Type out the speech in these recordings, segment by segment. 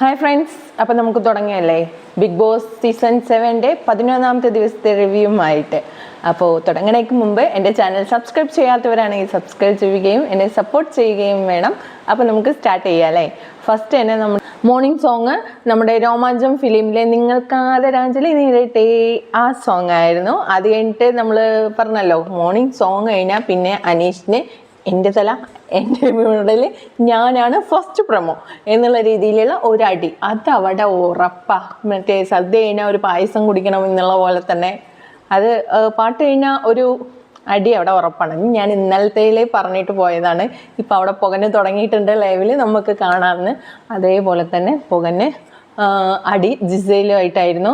Hi friends അപ്പം നമുക്ക് തുടങ്ങിയല്ലേ? ബിഗ് ബോസ് സീസൺ സെവന്റെ പതിനൊന്നാമത്തെ ദിവസത്തെ റിവ്യൂമായിട്ട്. അപ്പോൾ തുടങ്ങണേക്ക് മുമ്പ് എന്റെ ചാനൽ സബ്സ്ക്രൈബ് ചെയ്യാത്തവരാണെങ്കിൽ സബ്സ്ക്രൈബ് ചെയ്യുകയും എന്നെ സപ്പോർട്ട് ചെയ്യുകയും വേണം. അപ്പോൾ നമുക്ക് സ്റ്റാർട്ട് ചെയ്യാം അല്ലേ? ഫസ്റ്റ് തന്നെ നമ്മൾ മോർണിംഗ് സോങ് നമ്മുടെ രോമാഞ്ചം ഫിലിമിലെ നിങ്ങൾക്ക് ആദരാഞ്ജലി നേരിട്ടേ ആ സോങ് ആയിരുന്നു. അത് കഴിഞ്ഞിട്ട് നമ്മൾ പറഞ്ഞല്ലോ മോർണിംഗ് സോങ് കഴിഞ്ഞാൽ പിന്നെ അനീഷിന് എന്റെ തല എന്റെ മുടൽ ഞാനാണ് ഫസ്റ്റ് പ്രമോ എന്നുള്ള രീതിയിലുള്ള ഒരു അടി അത് അവിടെ ഉറപ്പാ. മറ്റേ സദ്യ കഴിഞ്ഞാൽ ഒരു പായസം കുടിക്കണം എന്നുള്ള പോലെ തന്നെ. അത് പാട്ട് കഴിഞ്ഞാൽ ഒരു അടി അവിടെ ഉറപ്പാണ്. ഞാൻ ഇന്നലത്തേലേ പറഞ്ഞിട്ട് പോയതാണ്. ഇപ്പം അവിടെ പുകന് തുടങ്ങിയിട്ടുണ്ട് ലൈവിൽ നമുക്ക് കാണാമെന്ന് അതേപോലെ തന്നെ പുകന് അടി ജിസയിലുമായിട്ടായിരുന്നു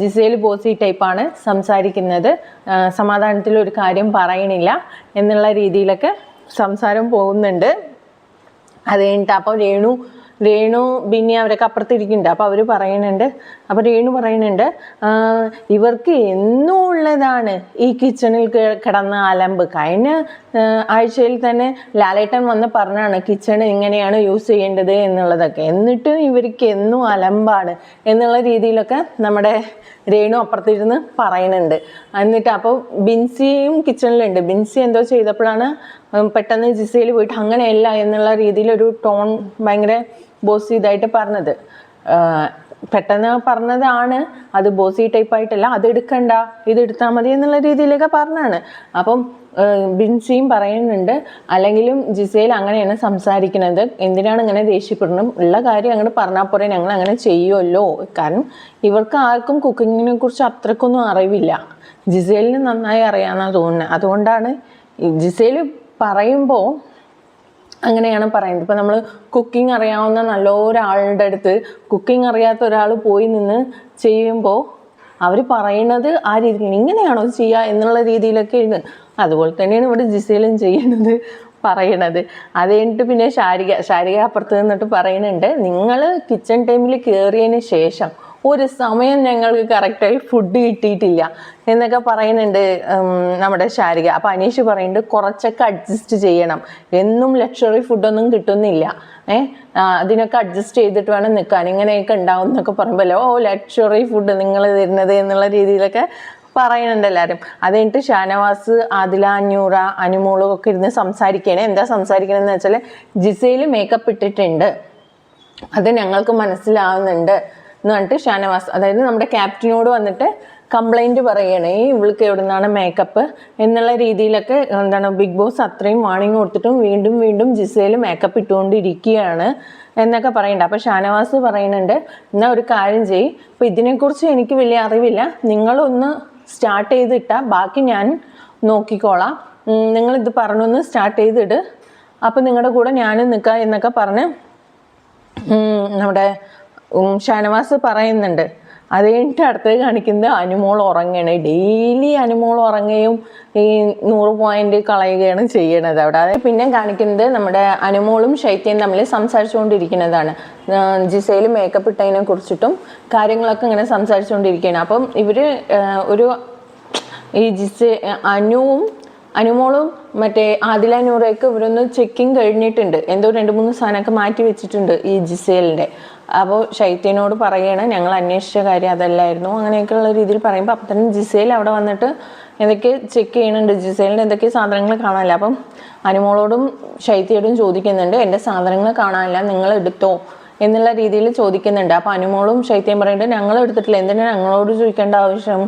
ജിസയിൽ ബോസി ടൈപ്പാണ് സംസാരിക്കുന്നത്. സമാധാനത്തിൽ ഒരു കാര്യം പറയണില്ല എന്നുള്ള രീതിയിലൊക്കെ സംസാരം പോകുന്നുണ്ട്. അത് കഴിഞ്ഞിട്ട് അപ്പോൾ രേണു രേണു ബിന്നി അവരൊക്കെ അപ്പുറത്തിരിക്കുന്നുണ്ട്. അപ്പോൾ അവർ പറയുന്നുണ്ട്. അപ്പോൾ രേണു പറയുന്നുണ്ട് ഇവർക്ക് എന്നും ഉള്ളതാണ് ഈ കിച്ചണിൽ കിടന്ന അലമ്പ്. കഴിഞ്ഞ ആഴ്ചയിൽ തന്നെ ലാലേട്ടൻ വന്ന് പറഞ്ഞാണ് കിച്ചൺ എങ്ങനെയാണ് യൂസ് ചെയ്യേണ്ടത് എന്നുള്ളതൊക്കെ. എന്നിട്ടും ഇവർക്ക് എന്നും അലമ്പാണ് എന്നുള്ള രീതിയിലൊക്കെ നമ്മുടെ രേണു അപ്പുറത്തിരുന്ന് പറയുന്നുണ്ട്. എന്നിട്ട് അപ്പോൾ ബിൻസിയും കിച്ചണിലുണ്ട്. ബിൻസി എന്തോ ചെയ്തപ്പോഴാണ് പെട്ടെന്ന് ജിസയിൽ പോയിട്ട് അങ്ങനെയല്ല എന്നുള്ള രീതിയിൽ ഒരു ടോൺ ഭയങ്കര ബോസ് ഇതായിട്ട് പറഞ്ഞത്. പെട്ടെന്ന് പറഞ്ഞതാണ് അത് ബോസി ടൈപ്പ് ആയിട്ടല്ല അത് എടുക്കണ്ട ഇത് എടുത്താൽ മതി എന്നുള്ള രീതിയിലൊക്കെ പറഞ്ഞാണ്. അപ്പം ബിൻസിയും പറയുന്നുണ്ട് അല്ലെങ്കിലും ജിസയിൽ അങ്ങനെയാണ് സംസാരിക്കുന്നത്. എന്തിനാണ് ഇങ്ങനെ ദേഷ്യപ്പെടണം? ഉള്ള കാര്യം അങ്ങോട്ട് പറഞ്ഞാൽ പോരെ. ഞങ്ങൾ അങ്ങനെ ചെയ്യുമല്ലോ കാരണം ഇവർക്ക് ആർക്കും കുക്കിങ്ങിനെ കുറിച്ച് അത്രക്കൊന്നും അറിവില്ല. ജിസേലിന് നന്നായി അറിയാമെന്നാണ് തോന്നുന്നത് അതുകൊണ്ടാണ് ജിസേൽ പറയുമ്പോൾ അങ്ങനെയാണ് പറയുന്നത്. ഇപ്പം നമ്മൾ കുക്കിംഗ് അറിയാവുന്ന നല്ല ഒരാളുടെ അടുത്ത് കുക്കിംഗ് അറിയാത്ത ഒരാൾ പോയി നിന്ന് ചെയ്യുമ്പോൾ അവർ പറയുന്നത് ആ രീതിയിൽ ഇങ്ങനെയാണോ ചെയ്യുക എന്നുള്ള രീതിയിലൊക്കെ ഉണ്ട് അതുപോലെ തന്നെയാണ് ഇവിടെ ജിസയിലും ചെയ്യുന്നത് പറയണത്. അത് കഴിഞ്ഞിട്ട് പിന്നെ ശാരിക ശാരിക അപ്പുറത്ത് നിന്നിട്ട് പറയുന്നുണ്ട് നിങ്ങൾ കിച്ചൺ ടൈമിൽ കയറിയതിന് ശേഷം ഒരു സമയം ഞങ്ങൾക്ക് കറക്റ്റായി ഫുഡ് കിട്ടിയിട്ടില്ല എന്നൊക്കെ പറയുന്നുണ്ട് നമ്മുടെ ശാരിക. അപ്പം അനീഷ് പറയുന്നുണ്ട് കുറച്ചൊക്കെ അഡ്ജസ്റ്റ് ചെയ്യണം. എന്നും ലക്ഷറി ഫുഡൊന്നും കിട്ടുന്നില്ല. ഏ അതിനൊക്കെ അഡ്ജസ്റ്റ് ചെയ്തിട്ട് വേണം നിൽക്കാൻ. ഇങ്ങനെയൊക്കെ ഉണ്ടാവും എന്നൊക്കെ പറയുമ്പോൾ ഓ ലക്ഷറി ഫുഡ് നിങ്ങൾ തരുന്നത് എന്നുള്ള രീതിയിലൊക്കെ പറയുന്നുണ്ട് എല്ലാവരും അത് കഴിഞ്ഞിട്ട് ഷാനവാസ് ആദില അഞ്ഞൂറ അനുമോളും ഒക്കെ ഇരുന്ന് സംസാരിക്കണേ എന്താ സംസാരിക്കണമെന്ന് വെച്ചാൽ ജിസയിൽ മേക്കപ്പ് ഇട്ടിട്ടുണ്ട്. അത് ഞങ്ങൾക്ക് മനസ്സിലാവുന്നുണ്ട് എന്ന് പറഞ്ഞിട്ട് ഷാനവാസ് അതായത് നമ്മുടെ ക്യാപ്റ്റനോട് വന്നിട്ട് കംപ്ലൈന്റ് പറയണേ ഇവൾക്ക് എവിടെ നിന്നാണ് മേക്കപ്പ് എന്നുള്ള രീതിയിലൊക്കെ എന്താണ് ബിഗ് ബോസ് അത്രയും വാണിംഗ് കൊടുത്തിട്ടും വീണ്ടും വീണ്ടും ജിസയിൽ മേക്കപ്പ് ഇട്ടുകൊണ്ടിരിക്കുകയാണ് എന്നൊക്കെ പറയുന്നുണ്ട്. അപ്പോൾ ഷാനവാസ് പറയുന്നുണ്ട് എന്നാൽ ഒരു കാര്യം ചെയ്യും. അപ്പോൾ ഇതിനെക്കുറിച്ച് എനിക്ക് വലിയ അറിവില്ല. നിങ്ങളൊന്ന് സ്റ്റാർട്ട് ചെയ്തിട്ടാൽ ബാക്കി ഞാൻ നോക്കിക്കോളാം. നിങ്ങളിത് പറഞ്ഞൊന്ന് സ്റ്റാർട്ട് ചെയ്തിട്ട് അപ്പോൾ നിങ്ങളുടെ കൂടെ ഞാനും നിൽക്കാം എന്നൊക്കെ പറഞ്ഞ് നമ്മുടെ ഷാനവാസ് പറയുന്നുണ്ട്. അത് കഴിഞ്ഞിട്ട് അടുത്തത് കാണിക്കുന്നത് അനുമോൾ ഉറങ്ങണേ ഡെയിലി അനുമോൾ ഉറങ്ങുകയും ഈ നൂറ് പോയിന്റ് കളയുകയാണ് ചെയ്യണത് അവിടെ. അത് പിന്നെ കാണിക്കുന്നത് നമ്മുടെ അനുമോളും ശൈത്യം തമ്മിൽ സംസാരിച്ചുകൊണ്ടിരിക്കുന്നതാണ്. ജിസയിൽ മേക്കപ്പ് ഇട്ടതിനെ കുറിച്ചിട്ടും കാര്യങ്ങളൊക്കെ ഇങ്ങനെ സംസാരിച്ചുകൊണ്ടിരിക്കുകയാണ്. അപ്പം ഇവർ ഒരു ഈ ജിസ് അനുവും അനുമോളും മറ്റേ ആദില നൂറയൊക്കെ ഇവരൊന്ന് ചെക്കിങ് കഴിഞ്ഞിട്ടുണ്ട്. എന്തോ രണ്ട് മൂന്ന് സാധനമൊക്കെ മാറ്റി വെച്ചിട്ടുണ്ട് ഈ ജിസേലിന്റെ അപ്പോൾ ശൈത്യനോട് പറയുകയാണ് ഞങ്ങൾ അന്വേഷിച്ച കാര്യം അതല്ലായിരുന്നു. അങ്ങനെയൊക്കെയുള്ള രീതിയിൽ പറയുമ്പോൾ അപ്പം തന്നെ ജിസേൽ അവിടെ വന്നിട്ട് എന്തൊക്കെ ചെക്ക് ചെയ്യണുണ്ട് ജിസേലിന്റെ എന്തൊക്കെ സാധനങ്ങൾ കാണാനില്ല. അപ്പം അനുമോളോടും ശൈത്യയോടും ചോദിക്കുന്നുണ്ട് എന്റെ സാധനങ്ങൾ കാണാനില്ല നിങ്ങൾ എടുത്തോ? എന്നുള്ള രീതിയിൽ ചോദിക്കുന്നുണ്ട്. അപ്പോൾ അനുമോളും ശൈത്യം പറയുന്നുണ്ട് ഞങ്ങൾ എടുത്തിട്ടില്ല എന്തിനാണ് ഞങ്ങളോട് ചോദിക്കേണ്ട ആവശ്യം?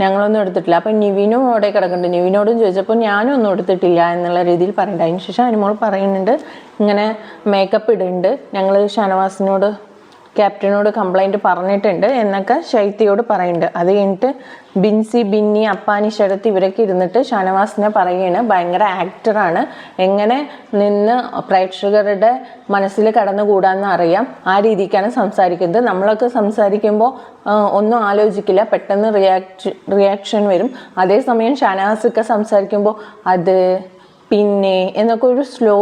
ഞങ്ങളൊന്നും എടുത്തിട്ടില്ല. അപ്പം നിവിനും അവിടെ കിടക്കുന്നുണ്ട്. നിവിനോടും ചോദിച്ചപ്പോൾ ഞാനും ഒന്നും എടുത്തിട്ടില്ല എന്നുള്ള രീതിയിൽ പറയുന്നുണ്ട്. അതിന് ശേഷം അനുമോൾ പറയുന്നുണ്ട് ഇങ്ങനെ മേക്കപ്പ് ഇടുന്നുണ്ട്. ഞങ്ങൾ ഷാനവാസിനോട് ക്യാപ്റ്റനോട് കംപ്ലൈന്റ് പറഞ്ഞിട്ടുണ്ട് എന്നൊക്കെ ശൈത്യയോട് പറയുന്നുണ്ട്. അത് കഴിഞ്ഞിട്ട് ബിൻസി ബിന്നി അപ്പാനി ശരത്ത് ഇവരൊക്കെ ഇരുന്നിട്ട് ഷാനവാസിനെ പറയുകയാണ്. ഭയങ്കര ആക്ടറാണ് എങ്ങനെ നിന്ന് പ്രേക്ഷകരുടെ മനസ്സിൽ കടന്നുകൂടാന്ന് അറിയാം. ആ രീതിക്കാണ് സംസാരിക്കുന്നത്. നമ്മളൊക്കെ സംസാരിക്കുമ്പോൾ ഒന്നും ആലോചിക്കില്ല. പെട്ടെന്ന് റിയാക്ട് റിയാക്ഷൻ വരും. അതേസമയം ഷാനവാസൊക്കെ സംസാരിക്കുമ്പോൾ അത് പിന്നെ എന്നൊക്കെ ഒരു സ്ലോ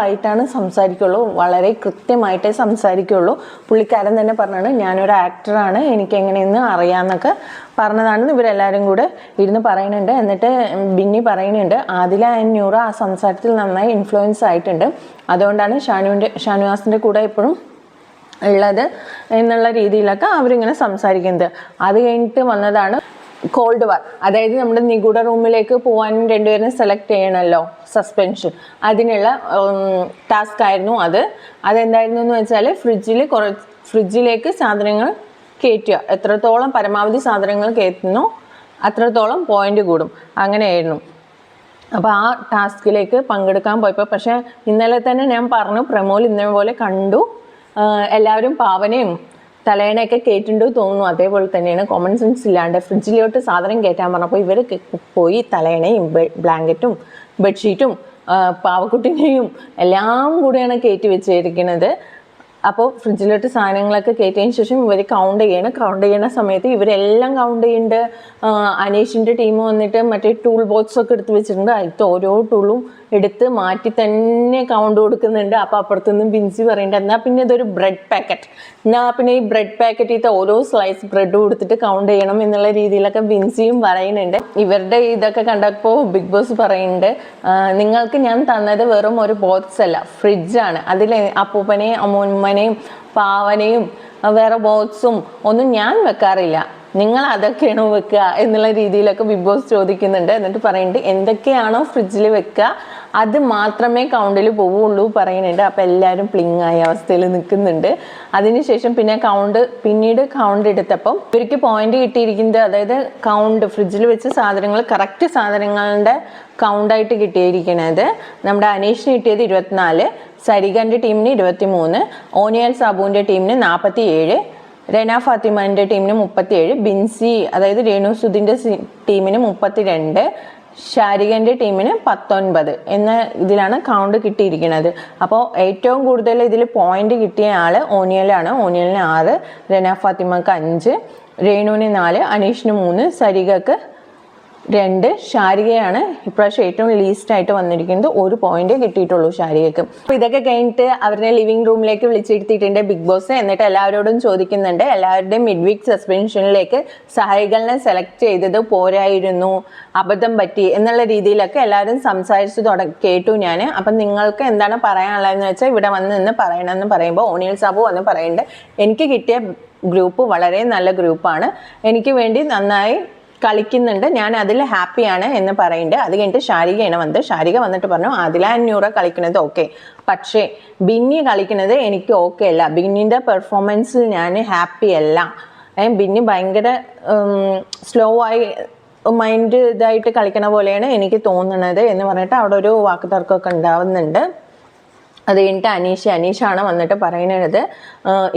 ആയിട്ടാണ് സംസാരിക്കുള്ളൂ. വളരെ കൃത്യമായിട്ടേ സംസാരിക്കുള്ളൂ. പുള്ളിക്കാരൻ തന്നെ പറഞ്ഞാണ് ഞാനൊരു ആക്ടറാണ് എനിക്ക് എങ്ങനെയെന്ന് അറിയാമെന്നൊക്കെ പറഞ്ഞതാണ് ഇവരെല്ലാവരും കൂടെ ഇരുന്ന് പറയുന്നുണ്ട്. എന്നിട്ട് ബിന്നി പറയുന്നുണ്ട് ആദില ആൻഡ് ന്യൂറ ആ സംസാരത്തിൽ നന്നായി ഇൻഫ്ലുവൻസ് ആയിട്ടുണ്ട്. അതുകൊണ്ടാണ് ഷാനുവിന്റെ ഷാനുവാസിന്റെ കൂടെ എപ്പോഴും ഉള്ളത് എന്നുള്ള രീതിയിലൊക്കെ അവരിങ്ങനെ സംസാരിക്കുന്നത്. അത് കഴിഞ്ഞിട്ട് വന്നതാണ് കോൾഡ് വർ അതായത് നമ്മുടെ നിഗൂഢ റൂമിലേക്ക് പോകാൻ രണ്ടുപേരും സെലക്ട് ചെയ്യണമല്ലോ സസ്പെൻഷൻ അതിനുള്ള ടാസ്ക് ആയിരുന്നു അത്. അതെന്തായിരുന്നു എന്ന് വെച്ചാൽ ഫ്രിഡ്ജിൽ കുറച്ച് ഫ്രിഡ്ജിലേക്ക് സാധനങ്ങൾ കയറ്റുക എത്രത്തോളം പരമാവധി സാധനങ്ങൾ കയറ്റുന്നു അത്രത്തോളം പോയിന്റ് കൂടും. അങ്ങനെയായിരുന്നു. അപ്പോൾ ആ ടാസ്കിലേക്ക് പങ്കെടുക്കാൻ പോയപ്പോൾ പക്ഷേ ഇന്നലെ തന്നെ ഞാൻ പറഞ്ഞു പ്രമോൽ ഇന്നലെ പോലെ കണ്ടു എല്ലാവരും പാവനയും തലേണയൊക്കെ കേട്ടിട്ടുണ്ട് തോന്നുന്നു. അതേപോലെ തന്നെയാണ് കോമൺ സെൻസ് ഇല്ലാണ്ട് ഫ്രിഡ്ജിലോട്ട് സാധനം കയറ്റാൻ പറഞ്ഞപ്പോൾ ഇവർ പോയി തലേണയും ബ്ലാങ്കറ്റും ബെഡ്ഷീറ്റും പാവക്കുട്ടിനെയും എല്ലാം കൂടെയാണ് കയറ്റി വെച്ചിരിക്കുന്നത്. അപ്പോൾ ഫ്രിഡ്ജിലോട്ട് സാധനങ്ങളൊക്കെ കയറ്റിയതിന് ശേഷം ഇവർ കൗണ്ട് ചെയ്യണം. കൗണ്ട് ചെയ്യുന്ന സമയത്ത് ഇവരെല്ലാം കൗണ്ട് ചെയ്യുന്നുണ്ട്. അനീഷിന്റെ ടീം വന്നിട്ട് മറ്റേ ടൂൾ ബോക്സൊക്കെ എടുത്ത് വെച്ചിട്ടുണ്ട്. അതിലത്തെ ഓരോ ടൂളും എടുത്ത് മാറ്റി തന്നെ കൗണ്ട് കൊടുക്കുന്നുണ്ട്. അപ്പോൾ അപ്പുറത്തുനിന്ന് ബിൻസി പറയുന്നുണ്ട് എന്നാൽ പിന്നെ ഇതൊരു ബ്രെഡ് പാക്കറ്റ് എന്നാൽ പിന്നെ ഈ ബ്രെഡ് പാക്കറ്റിത്തെ ഓരോ സ്ലൈസ് ബ്രെഡ് കൊടുത്തിട്ട് കൗണ്ട് ചെയ്യണം എന്നുള്ള രീതിയിലൊക്കെ ബിൻസിയും പറയുന്നുണ്ട്. ഇവരുടെ ഇതൊക്കെ കണ്ടപ്പോൾ ബിഗ് ബോസ് പറയുന്നുണ്ട് നിങ്ങൾക്ക് ഞാൻ തന്നത് വെറും ഒരു ബോക്സ് അല്ല ഫ്രിഡ്ജാണ് അതിൽ അപ്പൂപ്പനെയും അമ്മൂമ്മനെയും പാവനെയും വേറെ ബോക്സും ഒന്നും ഞാൻ വെക്കാറില്ല. നിങ്ങൾ അതൊക്കെയാണോ വെക്കുക? എന്നുള്ള രീതിയിലൊക്കെ ബിഗ് ബോസ് ചോദിക്കുന്നുണ്ട്. എന്നിട്ട് പറയുന്നുണ്ട് എന്തൊക്കെയാണോ ഫ്രിഡ്ജിൽ വെക്കുക? അത് മാത്രമേ കൗണ്ടിൽ പോവുള്ളൂ പറയുന്നുണ്ട്. അപ്പം എല്ലാവരും പ്ലിങ് ആയ അവസ്ഥയിൽ നിൽക്കുന്നുണ്ട്. അതിനുശേഷം പിന്നെ കൗണ്ട് പിന്നീട് കൗണ്ട് എടുത്തപ്പം ഇവർക്ക് പോയിന്റ് കിട്ടിയിരിക്കുന്നത് അതായത് കൗണ്ട് ഫ്രിഡ്ജിൽ വെച്ച് സാധനങ്ങൾ കറക്റ്റ് സാധനങ്ങളുടെ കൗണ്ടായിട്ട് കിട്ടിയിരിക്കുന്നത് നമ്മുടെ അനീഷിന് കിട്ടിയത് ഇരുപത്തിനാല് സരികന്റെ ടീമിന് ഇരുപത്തി മൂന്ന് ഓനിയൽ സാബുവിന്റെ ടീമിന് നാൽപ്പത്തി ഏഴ് രന ഫാത്തിമാന്റെ ടീമിന് മുപ്പത്തിയേഴ് ബിൻസി അതായത് രേണു ടീമിന് ടീമിന് മുപ്പത്തിരണ്ട് ഷാരികന്റെ ടീമിന് പത്തൊൻപത് എന്ന ഇതിലാണ് കൗണ്ട് കിട്ടിയിരിക്കുന്നത്. അപ്പോൾ ഏറ്റവും കൂടുതൽ ഇതിൽ പോയിന്റ് കിട്ടിയ ആൾ ഓനിയലാണ്. ഓനിയലിന് ആറ് റെന ഫാത്തിമക്ക് അഞ്ച് രേണുവിന് നാല് അനീഷിന് മൂന്ന് സരികക്ക് രണ്ട് ശാരികയാണ് ഇപ്രാവശ്യം ഏറ്റവും ലീസ്റ്റ് ആയിട്ട് വന്നിരിക്കുന്നത് ഒരു പോയിന്റ് കിട്ടിയിട്ടുള്ളൂ ശാരികക്ക് അപ്പൊ ഇതൊക്കെ കഴിഞ്ഞിട്ട് അവരുടെ ലിവിംഗ് റൂമിലേക്ക് വിളിച്ചിരുത്തിയിട്ടുണ്ട് ബിഗ് ബോസ്. എന്നിട്ട് എല്ലാവരോടും ചോദിക്കുന്നുണ്ട്. എല്ലാവരുടെയും മിഡ് വീക്ക് സസ്പെൻഷനിലേക്ക് സഹായികളെ സെലക്ട് ചെയ്തത് പോരായിരുന്നു അബദ്ധം പറ്റി എന്നുള്ള രീതിയിലൊക്കെ എല്ലാവരും സംസാരിച്ചു തുട കേട്ടു ഞാൻ അപ്പം നിങ്ങൾക്ക് എന്താണ് പറയാനുള്ളതെന്ന് വെച്ചാൽ ഇവിടെ വന്ന് നിന്ന് പറയണമെന്ന് പറയുമ്പോൾ ഓണിയൽ സാബു വന്ന് പറയുന്നുണ്ട് എനിക്ക് കിട്ടിയ ഗ്രൂപ്പ് വളരെ നല്ല ഗ്രൂപ്പാണ് എനിക്ക് വേണ്ടി നന്നായി കളിക്കുന്നുണ്ട്. ഞാൻ അതിൽ ഹാപ്പിയാണ് എന്ന് പറയുന്നുണ്ട്. അത് കഴിഞ്ഞിട്ട് ശാരികയാണ് വന്നത്. ശാരിക വന്നിട്ട് പറഞ്ഞു ആദില അന്യൂറ കളിക്കുന്നത് ഓക്കെ പക്ഷേ ബിന്നി കളിക്കുന്നത് എനിക്ക് ഓക്കെ അല്ല. ബിന്നിന്റെ പെർഫോമൻസിൽ ഞാൻ ഹാപ്പി അല്ല. ബിന്നി ഭയങ്കര സ്ലോ ആയി മൈൻഡ് ഇതായിട്ട് കളിക്കണ പോലെയാണ് എനിക്ക് തോന്നുന്നത് എന്ന് പറഞ്ഞിട്ട് അവിടെ ഒരു വാക്ക് തർക്കമൊക്കെ ഉണ്ടാവുന്നുണ്ട്. അത് കഴിഞ്ഞിട്ട് അനീഷ അനീഷാണ് വന്നിട്ട് പറയുന്നത്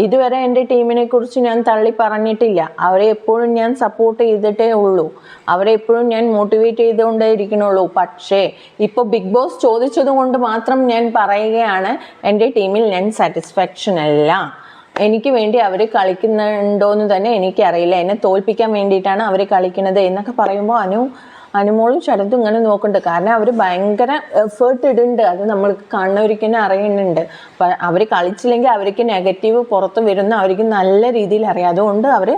ഇതുവരെ എന്റെ ടീമിനെ കുറിച്ച് ഞാൻ തള്ളി പറഞ്ഞിട്ടില്ല. അവരെ എപ്പോഴും ഞാൻ സപ്പോർട്ട് ചെയ്തിട്ടേ ഉള്ളൂ. അവരെ എപ്പോഴും ഞാൻ മോട്ടിവേറ്റ് ചെയ്തുകൊണ്ടേ ഇരിക്കണുള്ളൂ. പക്ഷേ ഇപ്പോൾ ബിഗ് ബോസ് ചോദിച്ചത് കൊണ്ട് മാത്രം ഞാൻ പറയുകയാണ് എന്റെ ടീമിൽ ഞാൻ സാറ്റിസ്ഫാക്ഷൻ അല്ല. എനിക്ക് വേണ്ടി അവർ കളിക്കുന്നുണ്ടോ എന്ന് തന്നെ എനിക്കറിയില്ല. എന്നെ തോൽപ്പിക്കാൻ വേണ്ടിയിട്ടാണ് അവർ കളിക്കുന്നത് എന്നൊക്കെ പറയുമ്പോൾ അനു അനുമോളും ശരത്തും ഇങ്ങനെ നോക്കുന്നുണ്ട്. കാരണം അവർ ഭയങ്കര എഫേർട്ട് ഇടുന്നുണ്ട്. അത് നമ്മൾ കാണുന്നവർക്ക് തന്നെ അറിയുന്നുണ്ട് അവർ കളിച്ചില്ലെങ്കിൽ അവർക്ക് നെഗറ്റീവ് പുറത്ത് വരുന്ന അവർക്ക് നല്ല രീതിയിൽ അറിയാം. അതുകൊണ്ട് അവർ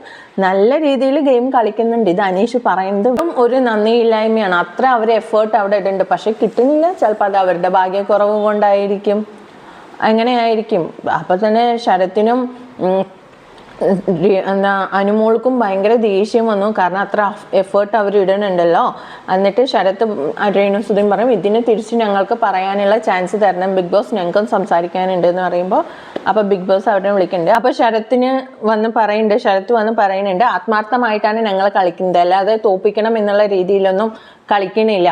നല്ല രീതിയിൽ ഗെയിം കളിക്കുന്നുണ്ട്. ഇത് അനീഷ് പറയുന്നതും ഒരു നന്ദിയില്ലായ്മയാണ്. അത്ര അവർ എഫേർട്ട് അവിടെ ഇടുന്നുണ്ട്. പക്ഷെ കിട്ടുന്നില്ല. ചിലപ്പോൾ അത് അവരുടെ ഭാഗ്യക്കുറവ് കൊണ്ടായിരിക്കും. അങ്ങനെയായിരിക്കും. അപ്പം തന്നെ ശരത്തിനും എന്താ അനുമോൾക്കും ഭയങ്കര ദേഷ്യം വന്നു. കാരണം അത്ര എഫേർട്ട് അവർ ഇടണുണ്ടല്ലോ. എന്നിട്ട് ശരത്ത് രേണുസുധൻ പറയും ഇതിനെ തിരിച്ച് ഞങ്ങൾക്ക് പറയാനുള്ള ചാൻസ് തരണം. ബിഗ് ബോസ് ഞങ്ങൾക്കും സംസാരിക്കാനുണ്ട് എന്ന് പറയുമ്പോൾ അപ്പോൾ ബിഗ് ബോസ് അവരെ വിളിക്കുന്നുണ്ട്. അപ്പോൾ ശരത്തിന് വന്ന് പറയുന്നുണ്ട് ശരത്ത് വന്ന് പറയുന്നുണ്ട് ആത്മാർത്ഥമായിട്ടാണ് ഞങ്ങൾ കളിക്കുന്നത്. അല്ലാതെ തോപ്പിക്കണം എന്നുള്ള രീതിയിലൊന്നും കളിക്കണില്ല.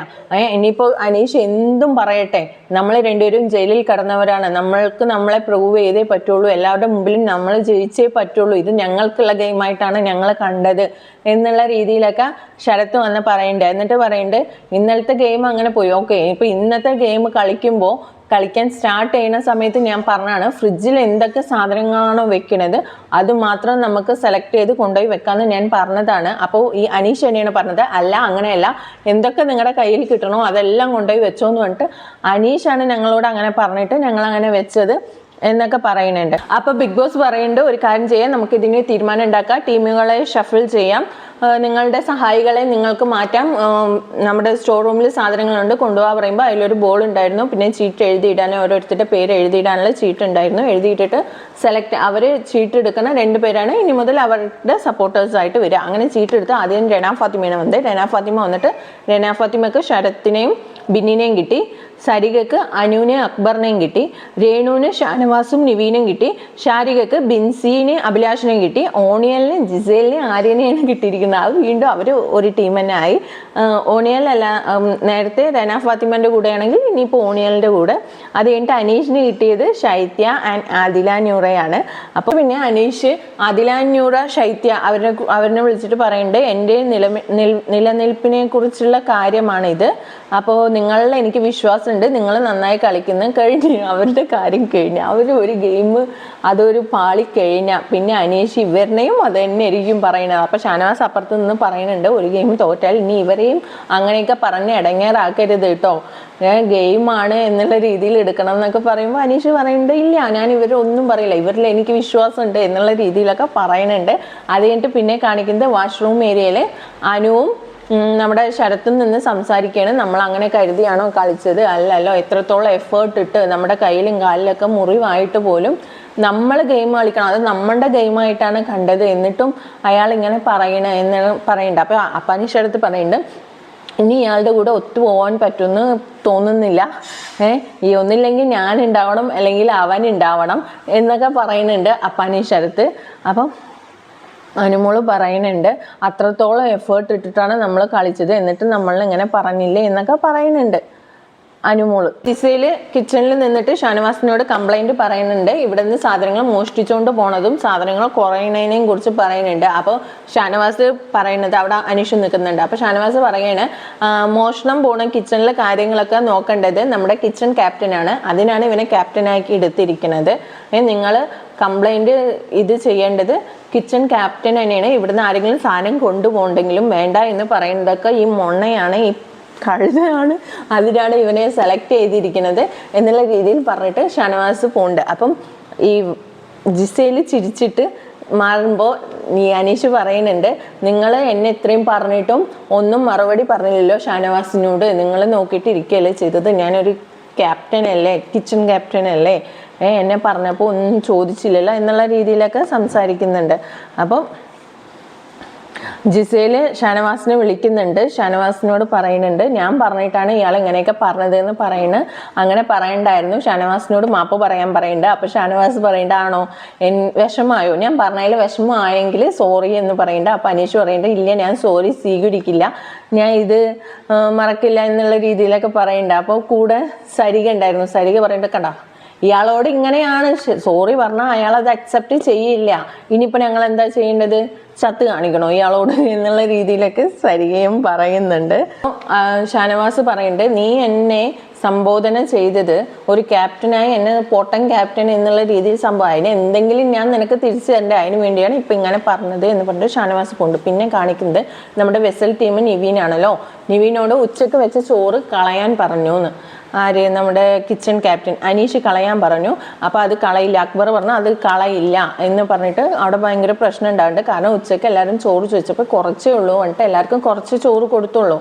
ഇനിയിപ്പോൾ അനീഷ് എന്തും പറയട്ടെ. നമ്മൾ രണ്ടുപേരും ജയിലിൽ കടന്നവരാണ്. നമ്മൾക്ക് നമ്മളെ പ്രൂവ് ചെയ്തേ പറ്റുള്ളൂ. എല്ലാവരുടെ മുമ്പിലും നമ്മൾ ജയിച്ചേ പറ്റുള്ളൂ. ഇത് ഞങ്ങൾക്കുള്ള ഗെയിമായിട്ടാണ് ഞങ്ങൾ കണ്ടത് എന്നുള്ള രീതിയിലൊക്കെ ശരത്ത് വന്ന് പറയണ്ടേ. എന്നിട്ട് പറയുന്നുണ്ട് ഇന്നലത്തെ ഗെയിം അങ്ങനെ പോയി. ഓക്കെ ഇപ്പൊ ഇന്നത്തെ ഗെയിം കളിക്കുമ്പോൾ കളിക്കാൻ സ്റ്റാർട്ട് ചെയ്യുന്ന സമയത്ത് ഞാൻ പറഞ്ഞാണ് ഫ്രിഡ്ജിൽ എന്തൊക്കെ സാധനങ്ങളാണോ വെക്കുന്നത് അത് മാത്രം നമുക്ക് സെലക്ട് ചെയ്ത് കൊണ്ടുപോയി വെക്കാമെന്ന് ഞാൻ പറഞ്ഞതാണ്. അപ്പോൾ ഈ അനീഷ് തന്നെയാണ് പറഞ്ഞത് അല്ല അങ്ങനെയല്ല എന്തൊക്കെ നിങ്ങളുടെ കയ്യിൽ കിട്ടണോ അതെല്ലാം കൊണ്ടുപോയി വെച്ചോ എന്ന് പറഞ്ഞിട്ട് അനീഷാണ് ഞങ്ങളോട് അങ്ങനെ പറഞ്ഞിട്ട് ഞങ്ങൾ അങ്ങനെ വെച്ചത്. എന്നൊക്കെ പറയുന്നുണ്ട്. അപ്പൊ ബിഗ് ബോസ് പറയുന്നുണ്ട് ഒരു കാര്യം ചെയ്യാം നമുക്ക് ഇതിന് തീരുമാനം ഉണ്ടാക്കാം. ടീമുകളെ ഷഫിൾ ചെയ്യാം. നിങ്ങളുടെ സഹായികളെ നിങ്ങൾക്ക് മാറ്റാം. നമ്മുടെ സ്റ്റോർ റൂമിൽ സാധനങ്ങളുണ്ട് കൊണ്ടുപോകാൻ പറയുമ്പോൾ അതിലൊരു ബോൾ ഉണ്ടായിരുന്നു. പിന്നെ ചീട്ട് എഴുതിയിടാൻ ഓരോരുത്തരുടെ പേര് എഴുതിയിടാനുള്ള ചീട്ട് ഉണ്ടായിരുന്നു. എഴുതിയിട്ടിട്ട് സെലക്ട് അവർ ചീട്ട് എടുക്കുന്ന രണ്ട് പേരാണ്. ഇനി മുതൽ അവരുടെ സപ്പോർട്ടേഴ്സ് ആയിട്ട് വരിക. അങ്ങനെ ചീട്ട് എടുത്ത് ആദ്യം രണാ ഫാത്തിമയാണ് വന്നത്. രണാ ഫാത്തിമ വന്നിട്ട് രണാ ഫാത്തിമക്ക് ശരത്തിനെയും ബിന്നിനെയും കിട്ടി. സരികക്ക് അനുവിനെ അക്ബറിനെയും കിട്ടി രേണുവിന് ഷാനവാസും നിവീനും കിട്ടി ഷാരികക്ക് ബിൻസീനെ അഭിലാഷിനെയും കിട്ടി ഓണിയലിന് ജിസേലിനെ ആര്യനെയാണ് കിട്ടിയിരിക്കുന്നത് അത് വീണ്ടും അവർ ഒരു ടീം തന്നെ ആയി. ഓണിയലല്ല നേരത്തെ റന ഫാത്തിമന്റെ കൂടെയാണെങ്കിൽ ഇനിയിപ്പോൾ ഓണിയലിന്റെ കൂടെ. അത് കഴിഞ്ഞിട്ട് അനീഷിന് കിട്ടിയത് ശൈത്യ ആൻഡ് ആദില ന്യൂറയാണ്. അപ്പോൾ പിന്നെ അനീഷ് ആദില ന്യൂറ ശൈത്യ അവരെ അവരെ വിളിച്ചിട്ട് പറയുന്നുണ്ട് എന്റെ നില നിലനിൽപ്പിനെ കുറിച്ചുള്ള കാര്യമാണിത്. അപ്പോൾ നിങ്ങളിൽ എനിക്ക് വിശ്വാസമുണ്ട് നിങ്ങൾ നന്നായി കളിക്കുന്ന കഴിഞ്ഞ് അവരുടെ കാര്യം കഴിഞ്ഞ്. അവർ ഒരു ഗെയിം അതൊരു പാളി കഴിഞ്ഞാൽ പിന്നെ അനീഷ് ഇവരുടെയും അത് തന്നെ ആയിരിക്കും പറയുന്നത്. അപ്പോൾ ഷാനവാസ് അപ്പുറത്ത് നിന്ന് പറയുന്നുണ്ട് ഒരു ഗെയിം തോറ്റാൽ ഇനി ഇവരെയും അങ്ങനെയൊക്കെ പറഞ്ഞ് ഇടങ്ങേറാക്കരുത് കേട്ടോ ഗെയിമാണ് എന്നുള്ള രീതിയിൽ എടുക്കണം എന്നൊക്കെ പറയുമ്പോൾ അനീഷ് പറയുന്നുണ്ട് ഇല്ല ഞാൻ ഇവരൊന്നും പറയില്ല. ഇവരിൽ എനിക്ക് വിശ്വാസമുണ്ട് എന്നുള്ള രീതിയിലൊക്കെ പറയുന്നുണ്ട്. അത് കഴിഞ്ഞിട്ട് പിന്നെ കാണിക്കുന്നത് വാഷ്റൂം ഏരിയയിൽ അനുവും നമ്മുടെ ശരത്തിൽ നിന്ന് സംസാരിക്കുകയാണ്. നമ്മൾ അങ്ങനെ കരുതിയാണോ കളിച്ചത്? അല്ലല്ലോ എത്രത്തോളം എഫേർട്ട് ഇട്ട് നമ്മുടെ കയ്യിലും കാലിലൊക്കെ മുറിവായിട്ട് പോലും നമ്മൾ ഗെയിം കളിക്കണം. അത് നമ്മളുടെ ഗെയിമായിട്ടാണ് കണ്ടത്. എന്നിട്ടും അയാൾ ഇങ്ങനെ പറയണ എന്ന് പറയുന്നുണ്ട് അപ്പോൾ അപ്പാനി ശരത്ത് പറയുന്നുണ്ട് ഇനി ഇയാളുടെ കൂടെ ഒത്തുപോകാൻ പറ്റുമെന്ന് തോന്നുന്നില്ല. ഏഹ് ഈ ഒന്നില്ലെങ്കിൽ ഞാൻ ഉണ്ടാവണം അല്ലെങ്കിൽ അവൻ ഉണ്ടാവണം എന്നൊക്കെ പറയുന്നുണ്ട് അപ്പാനി ശരത്ത് അപ്പം അനുമോൾ പറയുന്നുണ്ട് അത്രത്തോളം എഫേർട്ട് ഇട്ടിട്ടാണ് നമ്മൾ കളിച്ചത്. എന്നിട്ട് നമ്മൾ ഇങ്ങനെ പറഞ്ഞില്ലേ എന്നൊക്കെ പറയുന്നുണ്ട് അനുമോൾ. ടിസയിൽ കിച്ചണിൽ നിന്നിട്ട് ഷാനവാസിനോട് കംപ്ലൈന്റ് പറയുന്നുണ്ട്. ഇവിടെ നിന്ന് സാധനങ്ങൾ മോഷ്ടിച്ചുകൊണ്ട് പോണതും സാധനങ്ങൾ കുറയുന്നതിനെയും കുറിച്ച് പറയുന്നുണ്ട്. അപ്പോൾ ഷാനവാസ് പറയുന്നത് അവിടെ അനീഷ് നിൽക്കുന്നുണ്ട് അപ്പോൾ ഷാനവാസ് പറയാണ് "ആ, മോഷണം പോണ കിച്ചണിലെ കാര്യങ്ങളൊക്കെ നോക്കേണ്ടത് നമ്മുടെ കിച്ചൺ ക്യാപ്റ്റനാണ് അതിനാണ് ഇവനെ ക്യാപ്റ്റനാക്കി എടുത്തിരിക്കുന്നത് നിങ്ങൾ കംപ്ലൈന്റ് ഇത് ചെയ്യേണ്ടത് കിച്ചൺ ക്യാപ്റ്റൻ തന്നെയാണ്. ഇവിടുന്ന് ആരെങ്കിലും സാധനം കൊണ്ടുപോകണ്ടെങ്കിലും വേണ്ട എന്ന് പറയുന്നതൊക്കെ ഈ മൊണ്ണയാണ് ഈ കഴുതയാണ്. അതിനാണ് ഇവനെ സെലക്ട് ചെയ്തിരിക്കുന്നത് എന്നുള്ള രീതിയിൽ പറഞ്ഞിട്ട് ഷനവാസ് പോകുന്നുണ്ട് അപ്പം ഈ ജിസയിൽ ചിരിച്ചിട്ട് മാറുമ്പോൾ നീ അനീഷ് പറയുന്നുണ്ട് നിങ്ങൾ എന്നെ ഇത്രയും പറഞ്ഞിട്ടും ഒന്നും മറുപടി പറഞ്ഞില്ലല്ലോ ഷാനവാസിനോട്. നിങ്ങൾ നോക്കിയിട്ട് ഇരിക്കുകയല്ലേ ചെയ്തത്? ഞാനൊരു ക്യാപ്റ്റൻ അല്ലേ? കിച്ചൺ ക്യാപ്റ്റൻ അല്ലേ? എന്നെ പറഞ്ഞപ്പോൾ ഒന്നും ചോദിച്ചില്ലല്ലോ എന്നുള്ള രീതിയിലൊക്കെ സംസാരിക്കുന്നുണ്ട്. അപ്പം ജിസേൽ ഷാനവാസിനെ വിളിക്കുന്നുണ്ട്. ഷാനവാസിനോട് പറയുന്നുണ്ട് ഞാൻ പറഞ്ഞിട്ടാണ് ഇയാൾ ഇങ്ങനെയൊക്കെ പറഞ്ഞത് എന്ന് പറയുന്നത് അങ്ങനെ പറയണ്ടായിരുന്നു. ഷാനവാസിനോട് മാപ്പ് പറയാൻ പറയണ്ട. അപ്പൊ ഷാനവാസ് പറയണ്ടാണോ എൻ വിഷമായോ? ഞാൻ പറഞ്ഞതിൽ വിഷമമായെങ്കിൽ സോറി എന്ന് പറയണ്ട. അപ്പൊ അനീഷ് പറയണ്ട ഇല്ല ഞാൻ സോറി സ്വീകരിക്കില്ല ഞാൻ ഇത് മറക്കില്ല എന്നുള്ള രീതിയിലൊക്കെ പറയണ്ട. അപ്പോൾ കൂടെ സരിക ഉണ്ടായിരുന്നു. സരിക പറയണ്ട കണ്ട ഇയാളോട് ഇങ്ങനെയാണ്. സോറി പറഞ്ഞാൽ അയാൾ അത് അക്സെപ്റ്റ് ചെയ്യില്ല. ഇനിയിപ്പോൾ ഞങ്ങൾ എന്താ ചെയ്യേണ്ടത്? ചത്ത് കാണിക്കണോ? ഇയാളോട് എന്നുള്ള രീതിയിലൊക്കെ സരികയും പറയുന്നുണ്ട്. ഷാനവാസ് പറയുന്നുണ്ട് നീ എന്നെ സംബോധന ചെയ്തത് ഒരു ക്യാപ്റ്റനായി എന്നെ പോട്ടൻ ക്യാപ്റ്റൻ എന്നുള്ള രീതിയിൽ സംഭവം. അതിന് എന്തെങ്കിലും ഞാൻ നിനക്ക് തിരിച്ചു തരേണ്ട? അതിന് വേണ്ടിയാണ് ഇപ്പം ഇങ്ങനെ പറഞ്ഞത് എന്ന് പറഞ്ഞിട്ട് ഷാനവാസ് പോണ്ട്. പിന്നെ കാണിക്കുന്നത് നമ്മുടെ വെസൽ ടീം നിവീനാണല്ലോ നിവീനോട് ഉച്ചയ്ക്ക് വെച്ച ചോറ് കളയാൻ പറഞ്ഞു എന്ന് ആര്? നമ്മുടെ കിച്ചൺ ക്യാപ്റ്റൻ അനീഷ് കളയാൻ പറഞ്ഞു. അപ്പോൾ അത് കളയില്ല. അക്ബർ പറഞ്ഞു അത് കളയില്ല എന്ന് പറഞ്ഞിട്ട് അവിടെ ഭയങ്കര പ്രശ്നം ഉണ്ടാവുന്നുണ്ട്. കാരണം ഉച്ചയ്ക്ക് എല്ലാവരും ചോറ് ചോദിച്ചപ്പോൾ കുറച്ചേ ഉള്ളൂ എന്നിട്ട് എല്ലാവർക്കും കുറച്ച് ചോറ് കൊടുത്തുള്ളൂ.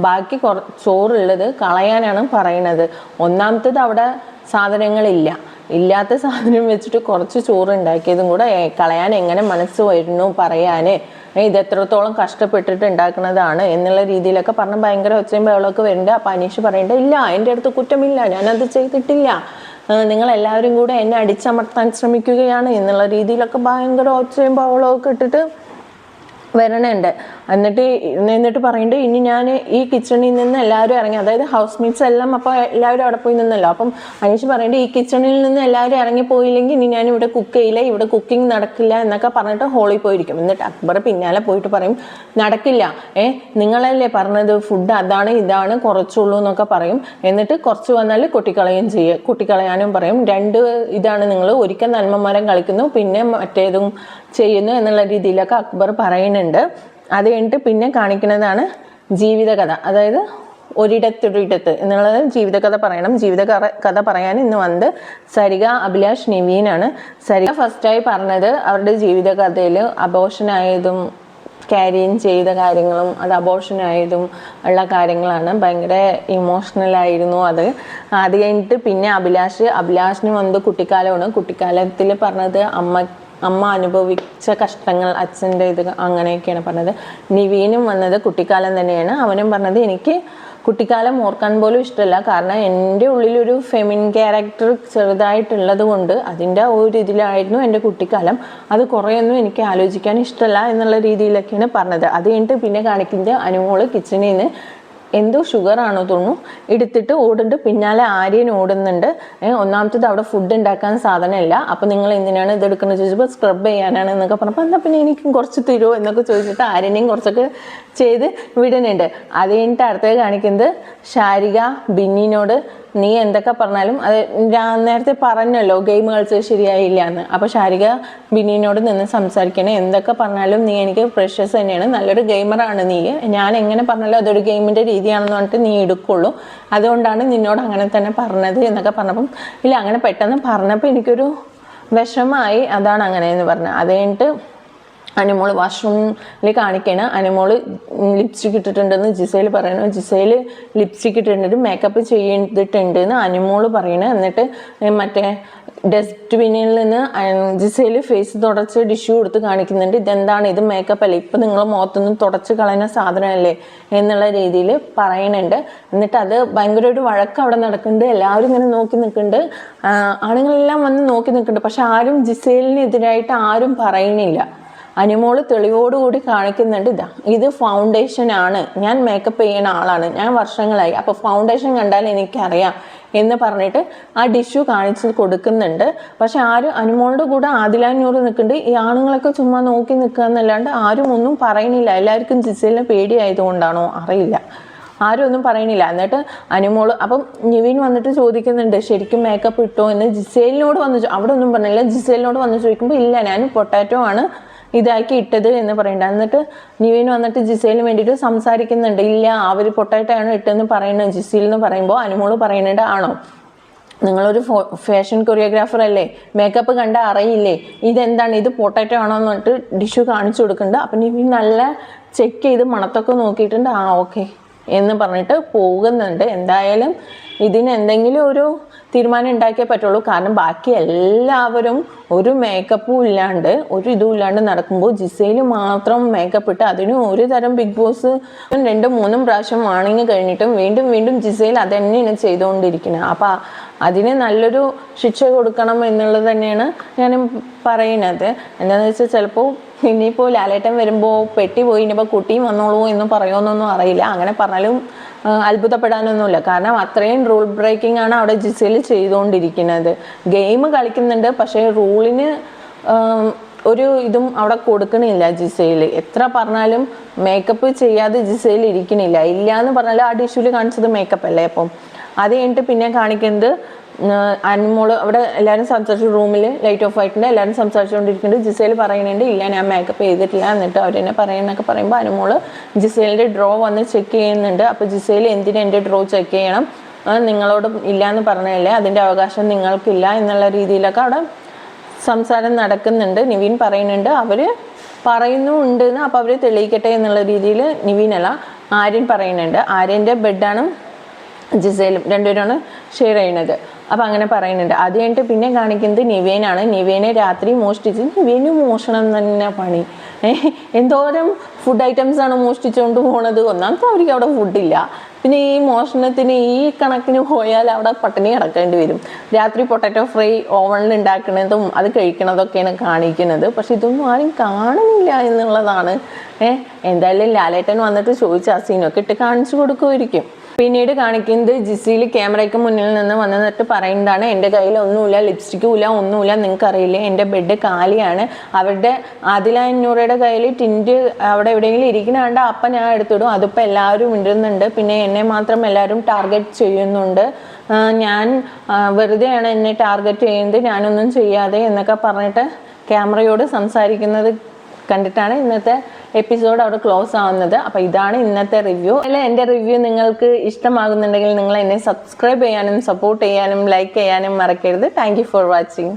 ബാക്കി കുറ ചോറുള്ളത് കളയാനാണ് പറയണത് ഒന്നാമത്തത് അവിടെ സാധനങ്ങളില്ല. ഇല്ലാത്ത സാധനം വെച്ചിട്ട് കുറച്ച് ചോറ് ഉണ്ടാക്കിയതും കൂടെ കളയാൻ എങ്ങനെ മനസ്സ് വരുന്നു പറയാൻ ഇത് എത്രത്തോളം കഷ്ടപ്പെട്ടിട്ട് ഉണ്ടാക്കുന്നതാണ് എന്നുള്ള രീതിയിലൊക്കെ പറഞ്ഞ് ഭയങ്കര ഒച്ചയും ബഹളമൊക്കെ വരുന്നുണ്ട് അപ്പം അനീഷ് പറയണ്ട ഇല്ല എന്റെ അടുത്ത് കുറ്റമില്ല ഞാനത് ചെയ്തിട്ടില്ല. നിങ്ങൾ എല്ലാവരും കൂടെ എന്നെ അടിച്ചമർത്താൻ ശ്രമിക്കുകയാണ് എന്നുള്ള രീതിയിലൊക്കെ ഭയങ്കര ഒച്ചയും ബഹളമൊക്കെ ഇട്ടിട്ട് വരണുണ്ട്. എന്നിട്ട് എന്നിട്ട് പറയുന്നുണ്ട് ഇനി ഞാൻ ഈ കിച്ചണിൽ നിന്ന് എല്ലാവരും ഇറങ്ങി അതായത് ഹൗസ് മീറ്റ്സ് എല്ലാം അപ്പോൾ എല്ലാവരും അവിടെ പോയി നിന്നല്ലോ. അപ്പം അനീഷ് പറയുന്നുണ്ട് ഈ കിച്ചണിൽ നിന്ന് എല്ലാവരും ഇറങ്ങി പോയില്ലെങ്കിൽ ഇനി ഞാൻ ഇവിടെ കുക്ക് ചെയ്യില്ല ഇവിടെ കുക്കിംഗ് നടക്കില്ല എന്നൊക്കെ പറഞ്ഞിട്ട് ഹോളിൽ പോയിരിക്കും. എന്നിട്ട് അക്ബർ പിന്നാലെ പോയിട്ട് പറയും നടക്കില്ല. ഏ നിങ്ങളല്ലേ പറഞ്ഞത് ഫുഡ് അതാണ് ഇതാണ് കുറച്ചുള്ളൂ എന്നൊക്കെ പറയും. എന്നിട്ട് കുറച്ച് വന്നാൽ കൊട്ടിക്കളയും ചെയ്യുക കൊട്ടിക്കളയാനും പറയും. രണ്ട് ഇതാണ് നിങ്ങൾ ഒരിക്കൽ നന്മമരം കളിക്കുന്നു പിന്നെ മറ്റേതും ചെയ്യുന്നു എന്നുള്ള രീതിയിലൊക്കെ അക്ബർ പറയുന്നുണ്ട്. അത് കഴിഞ്ഞിട്ട് പിന്നെ കാണിക്കുന്നതാണ് ജീവിതകഥ. അതായത് ഒരിടത്തൊരിടത്ത് എന്നുള്ളത് ജീവിതകഥ പറയണം. ജീവിത കഥ- പറയാൻ ഇന്ന് വന്നത് സരിക അഭിലാഷ് നിവീനാണ് സരിക ഫസ്റ്റായി പറഞ്ഞത് അവരുടെ ജീവിതകഥയിൽ അബോഷനായതും ക്യാരിയും ചെയ്ത കാര്യങ്ങളും അത് അബോഷനായതും ഉള്ള കാര്യങ്ങളാണ്. ഭയങ്കര ഇമോഷണൽ ആയിരുന്നു അത്. അത് കഴിഞ്ഞിട്ട് പിന്നെ അഭിലാഷ് അഭിലാഷിന് വന്നത് കുട്ടിക്കാലമാണ്. കുട്ടിക്കാലത്തിൽ പറഞ്ഞത് അമ്മ അമ്മ അനുഭവിച്ച കഷ്ടങ്ങൾ അച്ഛന്റെ ഇത് അങ്ങനെയൊക്കെയാണ് പറഞ്ഞത്. നിവീനും വന്നത് കുട്ടിക്കാലം തന്നെയാണ്. അവനും പറഞ്ഞത് എനിക്ക് കുട്ടിക്കാലം ഓർക്കാൻ പോലും ഇഷ്ടമല്ല. കാരണം എന്റെ ഉള്ളിലൊരു ഫെമിൻ ക്യാരക്ടർ ചെറുതായിട്ടുള്ളത് കൊണ്ട് അതിന്റെ ഒരു ഇതിലായിരുന്നു എന്റെ കുട്ടിക്കാലം. അത് കുറേയൊന്നും എനിക്ക് ആലോചിക്കാൻ ഇഷ്ടമല്ല എന്നുള്ള രീതിയിലൊക്കെയാണ് പറഞ്ഞത്. അത് കഴിഞ്ഞിട്ട് പിന്നെ കാണിക്കുന്നത് അനുമോൾ കിച്ചണിൽ നിന്ന് എന്തോ ഷുഗർ ആണോ തോന്നുന്നു. എടുത്തിട്ട് ഓടുന്നുണ്ട്. പിന്നാലെ ആര്യൻ ഓടുന്നുണ്ട്. ഒന്നാമത്തത് അവിടെ ഫുഡ് ഉണ്ടാക്കാൻ സാധനമില്ല. അപ്പം നിങ്ങൾ എന്തിനാണ് ഇത് എടുക്കുന്നത്? ചോദിച്ചപ്പോൾ സ്ക്രബ് ചെയ്യാനാണ് എന്നൊക്കെ പറഞ്ഞപ്പോൾ എന്നാൽ പിന്നെ എനിക്കും കുറച്ച് തരുമോ എന്നൊക്കെ ചോദിച്ചിട്ട് ആര്യനെയും കുറച്ചൊക്കെ ചെയ്ത് വിടുന്നുണ്ട്. അത് കഴിഞ്ഞിട്ട് അടുത്തത് കാണിക്കുന്നത് ശാരിക ബിന്നിനോട് നീ എന്തൊക്കെ പറഞ്ഞാലും അത് നേരത്തെ പറഞ്ഞല്ലോ ഗെയിം കളിച്ചത് ശരിയായില്ല എന്ന് അപ്പോൾ ശാരിക ബിനീനോട് നിന്ന് സംസാരിക്കണേ. എന്തൊക്കെ പറഞ്ഞാലും നീ എനിക്ക് പ്രഷ്യസ് തന്നെയാണ്. നല്ലൊരു ഗെയിമറാണ് നീ. ഞാൻ എങ്ങനെ പറഞ്ഞാലും അതൊരു ഗെയിമിന്റെ രീതിയാണെന്ന് പറഞ്ഞിട്ട് നീ എടുക്കുള്ളൂ. അതുകൊണ്ടാണ് നിന്നോട് അങ്ങനെ തന്നെ പറഞ്ഞത് എന്നൊക്കെ പറഞ്ഞപ്പം ഇല്ല അങ്ങനെ പെട്ടെന്ന് പറഞ്ഞപ്പോൾ എനിക്കൊരു വിഷമമായി. അതാണ് അങ്ങനെ എന്ന് പറഞ്ഞത്. അത് കഴിഞ്ഞിട്ട് അനുമോൾ വാഷ്റൂമിൽ കാണിക്കണം അനുമോൾ ലിപ്സ്റ്റിക് ഇട്ടിട്ടുണ്ടെന്ന് ജിസയിൽ പറയണം ജിസയിൽ ലിപ്സ്റ്റിക് ഇട്ടിട്ടുണ്ട് മേക്കപ്പ് ചെയ്തിട്ടുണ്ട് എന്ന് അനുമോൾ പറയണം എന്നിട്ട് മറ്റേ ഡസ്റ്റ്ബിന്നിൽ നിന്ന് ജിസയിൽ ഫേസ് തുടച്ച് ഡിഷ്യൂ കൊടുത്ത് കാണിക്കുന്നുണ്ട്. ഇതെന്താണ്? ഇത് മേക്കപ്പ് അല്ലേ? ഇപ്പം നിങ്ങൾ മുഖത്തൊന്നും തുടച്ച് കളയുന്ന സാധനമല്ലേ? എന്നുള്ള രീതിയിൽ പറയുന്നുണ്ട്. എന്നിട്ട് അത് ഭയങ്കര ഒരു വഴക്ക് അവിടെ നടക്കുന്നുണ്ട്. എല്ലാവരും ഇങ്ങനെ നോക്കി നിൽക്കുന്നുണ്ട്. ആണുങ്ങളെല്ലാം വന്ന് നോക്കി നിൽക്കുന്നുണ്ട്. പക്ഷെ ആരും ജിസേലിനെതിരായിട്ട് ആരും പറയണില്ല അനുമോൾ തെളിവോടുകൂടി കാണിക്കുന്നുണ്ട് ഇതാ ഇത് ഫൗണ്ടേഷൻ ആണ്. ഞാൻ മേക്കപ്പ് ചെയ്യുന്ന ആളാണ്. ഞാൻ വർഷങ്ങളായി. അപ്പോൾ ഫൗണ്ടേഷൻ കണ്ടാൽ എനിക്കറിയാം എന്ന് പറഞ്ഞിട്ട് ആ ഡിഷ്യൂ കാണിച്ച് കൊടുക്കുന്നുണ്ട്. പക്ഷെ ആരും അനുമോളുടെ കൂടെ ആദിലാനൂറ് നിൽക്കുന്നുണ്ട്. ഈ ആണുങ്ങളൊക്കെ ചുമ്മാ നോക്കി നിൽക്കുക എന്നല്ലാണ്ട് ആരും ഒന്നും പറയണില്ല എല്ലാവർക്കും ജിസേലിനെ പേടിയായതുകൊണ്ടാണോ? അറിയില്ല. ആരും ഒന്നും പറയണില്ല എന്നിട്ട് അനുമോൾ അപ്പം നിവിൻ വന്നിട്ട് ചോദിക്കുന്നുണ്ട് ശരിക്കും മേക്കപ്പ് ഇട്ടോ? എന്ന് ജിസേലിനോട് വന്ന് അവിടെ ഒന്നും പറഞ്ഞില്ല. ജിസേലിനോട് വന്ന് ചോദിക്കുമ്പോൾ ഇല്ല ഞാൻ പൊട്ടാറ്റോ ആണ്. ഇതാക്കി ഇട്ടത് എന്ന് പറയണ്ട എന്നിട്ട് നിവിൻ വന്നിട്ട് ജിസേലിന് വേണ്ടിയിട്ട് സംസാരിക്കുന്നുണ്ട്. ഇല്ല അവർ പൊട്ടായിട്ടാണ് ഇട്ടതെന്ന് പറയുന്നത്. ജിസേൽ എന്ന് പറയുമ്പോൾ അനുമോൾ പറയുന്നുണ്ട് ആണോ? നിങ്ങളൊരു ഫോ- ഫാഷൻ കൊറിയോഗ്രാഫർ അല്ലേ? മേക്കപ്പ് കണ്ട അറിയില്ലേ? ഇതെന്താണ്? ഇത് പൊട്ടാറ്റോ ആണോ എന്ന് പറഞ്ഞിട്ട് ഡിഷു കാണിച്ചു കൊടുക്കുന്നുണ്ട്. അപ്പം നിവിൻ നല്ല ചെക്ക് ചെയ്ത് മണത്തൊക്കെ നോക്കിയിട്ടുണ്ട്. ആ ഓക്കെ എന്ന് പറഞ്ഞിട്ട് പോകുന്നുണ്ട്. എന്തായാലും ഇതിന് എന്തെങ്കിലും ഒരു തീരുമാനം ഉണ്ടാക്കിയേ പറ്റുള്ളൂ. കാരണം ബാക്കി എല്ലാവരും ഒരു മേക്കപ്പും ഇല്ലാണ്ട് ഒരു ഇതും ഇല്ലാണ്ട് നടക്കുമ്പോൾ ജിസയിൽ മാത്രം മേക്കപ്പ് ഇട്ട് അതിനും ഒരു തരം ബിഗ് ബോസ് രണ്ടും മൂന്നും പ്രാവശ്യം വാണിങ്ങി കഴിഞ്ഞിട്ടും വീണ്ടും വീണ്ടും ജിസയിൽ അത് തന്നെയാണ് ചെയ്തുകൊണ്ടിരിക്കുന്നത് അപ്പോൾ അതിന് നല്ലൊരു ശിക്ഷ കൊടുക്കണം എന്നുള്ളത് തന്നെയാണ് ഞാൻ പറയുന്നത് എന്താണെന്ന് വെച്ചാൽ ചിലപ്പോൾ ഇനിയിപ്പോൾ ലാലേട്ടൻ വരുമ്പോൾ പെട്ടി പോയി ഇനിയിപ്പോൾ കുട്ടിയും വന്നോളൂ എന്ന് പറയുമെന്നൊന്നും അറിയില്ല. അങ്ങനെ പറഞ്ഞാലും അത്ഭുതപ്പെടാനൊന്നുമില്ല. കാരണം അത്രയും റൂൾ ബ്രേക്കിംഗ് ആണ് അവിടെ ജിസയിൽ ചെയ്തുകൊണ്ടിരിക്കുന്നത്. ഗെയിം കളിക്കുന്നുണ്ട് പക്ഷേ റൂളിന് ഒരു ഇതും അവിടെ കൊടുക്കണില്ല ജിസയിൽ എത്ര പറഞ്ഞാലും മേക്കപ്പ് ചെയ്യാതെ ജിസയിൽ ഇരിക്കണില്ല. ഇല്ല എന്ന് പറഞ്ഞാൽ ആ ഡിഷ്യൂൽ കാണിച്ചത് മേക്കപ്പ് അല്ലേ അപ്പം? അത് കഴിഞ്ഞിട്ട് പിന്നെ കാണിക്കുന്നത് അൻമോൾ അവിടെ എല്ലാവരും സംസാരിച്ചു. റൂമിൽ ലൈറ്റ് ഓഫ് ആയിട്ടുണ്ട്. എല്ലാവരും സംസാരിച്ചുകൊണ്ടിരിക്കുന്നുണ്ട്. ജിസേൽ പറയുന്നുണ്ട് ഇല്ല ഞാൻ മേക്കപ്പ് ചെയ്തിട്ടില്ല എന്നിട്ട് അവരെന്നെ പറയുന്നൊക്കെ പറയുമ്പോൾ അനുമോൾ ജിസേലിന്റെ ഡ്രോ വന്ന് ചെക്ക് ചെയ്യുന്നുണ്ട്. അപ്പോൾ ജിസേൽ എന്തിനാ എന്റെ ഡ്രോ ചെക്ക് ചെയ്യണം? നിങ്ങളോട് ഇല്ല എന്ന് പറഞ്ഞല്ലേ അതിന്റെ അവകാശം നിങ്ങൾക്കില്ല എന്നുള്ള രീതിയിലൊക്കെ അവിടെ സംസാരം നടക്കുന്നുണ്ട്. നിവിൻ പറയുന്നുണ്ട് അവർ പറയുന്നുണ്ട് എന്ന് അപ്പോൾ അവർ തെളിയിക്കട്ടെ എന്നുള്ള രീതിയിൽ നിവിനല്ല ആര്യൻ പറയുന്നുണ്ട്. ആര്യന്റെ ബെഡാണ് ജിസേലും രണ്ടുപേരാണ് ഷെയർ ചെയ്യുന്നത്. അപ്പം അങ്ങനെ പറയുന്നുണ്ട്. അത് കഴിഞ്ഞിട്ട് പിന്നെ കാണിക്കുന്നത് നിവേനാണ്. നിവേനെ രാത്രി മോഷ്ടിച്ച് നിവേന് മോഷണം തന്നെ പണി. എന്തോരം ഫുഡ് ഐറ്റംസ് ആണ് മോഷ്ടിച്ചുകൊണ്ട് പോണത്. ഒന്നാമത്തെ അവർക്ക് അവിടെ ഫുഡില്ല പിന്നെ ഈ മോഷണത്തിന് ഈ കണക്കിന് പോയാൽ അവിടെ പട്ടിണി കിടക്കേണ്ടി വരും. രാത്രി പൊട്ടാറ്റോ ഫ്രൈ ഓവണിൽ ഉണ്ടാക്കുന്നതും അത് കഴിക്കണതൊക്കെയാണ് കാണിക്കുന്നത്. പക്ഷെ ഇതൊന്നും ആരും കാണുന്നില്ല എന്നുള്ളതാണ്. ഏഹ് എന്തായാലും ലാലേട്ടൻ വന്നിട്ട് ചോദിച്ച ആ സീനൊക്കെ ഇട്ട് കാണിച്ചു കൊടുക്കുമായിരിക്കും. പിന്നീട് കാണിക്കുന്നത് ജിസിയിൽ ക്യാമറയ്ക്ക് മുന്നിൽ നിന്ന് വന്നിട്ട് പറയുന്നതാണ് എന്റെ കയ്യിൽ ഒന്നുമില്ല ലിപ്സ്റ്റിക്കും ഇല്ല ഒന്നുമില്ല നിങ്ങൾക്ക് അറിയില്ലേ എന്റെ ബെഡ് കാലിയാണ്. അവരുടെ ആദില കയ്യിൽ ടിന്റ് അവിടെ എവിടെയെങ്കിലും ഇരിക്കുന്നുണ്ട് അപ്പം ഞാൻ എടുത്തിടും. അതിപ്പോൾ എല്ലാവരും ഇടുന്നുണ്ട് പിന്നെ എന്നെ മാത്രം എല്ലാവരും ടാർഗറ്റ് ചെയ്യുന്നുണ്ട്. ഞാൻ വെറുതെയാണ് എന്നെ ടാർഗറ്റ് ചെയ്യുന്നത് ഞാനൊന്നും ചെയ്യാതെ എന്നൊക്കെ പറഞ്ഞിട്ട് ക്യാമറയോട് സംസാരിക്കുന്നത് കണ്ടിട്ടാണ് ഇന്നത്തെ എപ്പിസോഡ് അവിടെ ക്ലോസ് ആവുന്നത്. അപ്പോൾ ഇതാണ് ഇന്നത്തെ റിവ്യൂ അല്ല എന്റെ റിവ്യൂ നിങ്ങൾക്ക് ഇഷ്ടമാകുന്നുണ്ടെങ്കിൽ നിങ്ങൾ എന്നെ സബ്സ്ക്രൈബ് ചെയ്യാനും സപ്പോർട്ട് ചെയ്യാനും ലൈക്ക് ചെയ്യാനും മറക്കരുത്. Thank for watching